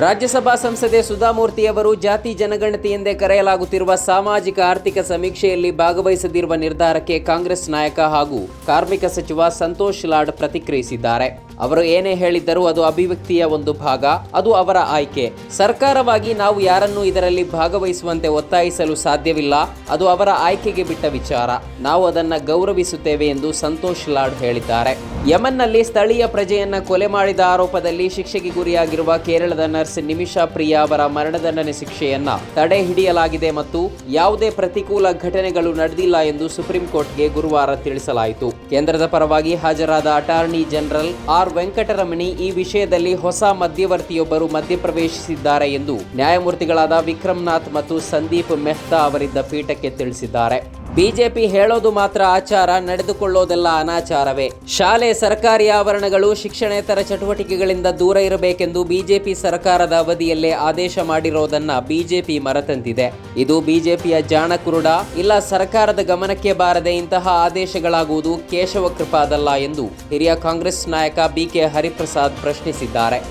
ರಾಜ್ಯಸಭಾ ಸಂಸದೆ ಸುಧಾಮೂರ್ತಿ ಅವರು ಜಾತಿ ಜನಗಣತಿ ಎಂದೇ ಕರೆಯಲಾಗುತ್ತಿರುವ ಸಾಮಾಜಿಕ ಆರ್ಥಿಕ ಸಮೀಕ್ಷೆಯಲ್ಲಿ ಭಾಗವಹಿಸದಿರುವ ನಿರ್ಧಾರಕ್ಕೆ ಕಾಂಗ್ರೆಸ್ ನಾಯಕ ಹಾಗೂ ಕಾರ್ಮಿಕ ಸಚಿವ ಸಂತೋಷ್ ಲಾಡ್ ಪ್ರತಿಕ್ರಿಯಿಸಿದ್ದಾರೆ. ಅವರು ಏನೇ ಹೇಳಿದ್ದರೂ ಅದು ಅಭಿವ್ಯಕ್ತಿಯ ಒಂದು ಭಾಗ, ಅದು ಅವರ ಆಯ್ಕೆ. ಸರ್ಕಾರವಾಗಿ ನಾವು ಯಾರನ್ನೂ ಇದರಲ್ಲಿ ಭಾಗವಹಿಸುವಂತೆ ಒತ್ತಾಯಿಸಲು ಸಾಧ್ಯವಿಲ್ಲ, ಅದು ಅವರ ಆಯ್ಕೆಗೆ ಬಿಟ್ಟ ವಿಚಾರ. ನಾವು ಅದನ್ನು ಗೌರವಿಸುತ್ತೇವೆ ಎಂದು ಸಂತೋಷ್ ಲಾಡ್ ಹೇಳಿದ್ದಾರೆ. ಯಮನ್ನಲ್ಲಿ ಸ್ಥಳೀಯ ಪ್ರಜೆಯನ್ನ ಕೊಲೆ ಮಾಡಿದ ಆರೋಪದಲ್ಲಿ ಶಿಕ್ಷೆಗೆ ಗುರಿಯಾಗಿರುವ ಕೇರಳದ ನರ್ಸ್ ನಿಮಿಷಾ ಪ್ರಿಯಾ ಅವರ ಮರಣದಂಡನೆ ಶಿಕ್ಷೆಯನ್ನ ತಡೆ ಹಿಡಿಯಲಾಗಿದೆ ಮತ್ತು ಯಾವುದೇ ಪ್ರತಿಕೂಲ ಘಟನೆಗಳು ನಡೆದಿಲ್ಲ ಎಂದು ಸುಪ್ರೀಂ ಕೋರ್ಟ್ಗೆ ಗುರುವಾರ ತಿಳಿಸಲಾಯಿತು. ಕೇಂದ್ರದ ಪರವಾಗಿ ಹಾಜರಾದ ಅಟಾರ್ನಿ ಜನರಲ್ ಆರ್ ವೆಂಕಟರಮಣಿ ಈ ವಿಷಯದಲ್ಲಿ ಹೊಸ ಮಧ್ಯವರ್ತಿಯೊಬ್ಬರು ಮಧ್ಯಪ್ರವೇಶಿಸಿದ್ದಾರೆ ಎಂದು ನ್ಯಾಯಮೂರ್ತಿಗಳಾದ ವಿಕ್ರಮ್ನಾಥ್ ಮತ್ತು ಸಂದೀಪ್ ಮೆಹ್ತಾ ಅವರಿದ್ದ ಪೀಠಕ್ಕೆ ತಿಳಿಸಿದ್ದಾರೆ. ಬಿಜೆಪಿ ಹೇಳೋದು ಮಾತ್ರ ಆಚಾರ, ನಡೆದುಕೊಳ್ಳೋದೆಲ್ಲ ಅನಾಚಾರವೇ. ಶಾಲೆ, ಸರ್ಕಾರಿ ಆವರಣಗಳು ಶಿಕ್ಷಣೇತರ ಚಟುವಟಿಕೆಗಳಿಂದ ದೂರ ಇರಬೇಕೆಂದು ಬಿಜೆಪಿ ಸರ್ಕಾರದ ಅವಧಿಯಲ್ಲೇ ಆದೇಶ ಮಾಡಿರೋದನ್ನ ಬಿಜೆಪಿ ಮರತಂತಿದೆ. ಇದು ಬಿಜೆಪಿಯ ಜಾಣಕುರುಡ, ಇಲ್ಲ ಸರ್ಕಾರದ ಗಮನಕ್ಕೆ ಬಾರದೆ ಇಂತಹ ಆದೇಶಗಳಾಗುವುದು ಕೇಶವ ಕೃಪಾದಲ್ಲ ಎಂದು ಹಿರಿಯ ಕಾಂಗ್ರೆಸ್ ನಾಯಕ ಬಿಕೆ ಹರಿಪ್ರಸಾದ್ ಪ್ರಶ್ನಿಸಿದ್ದಾರೆ.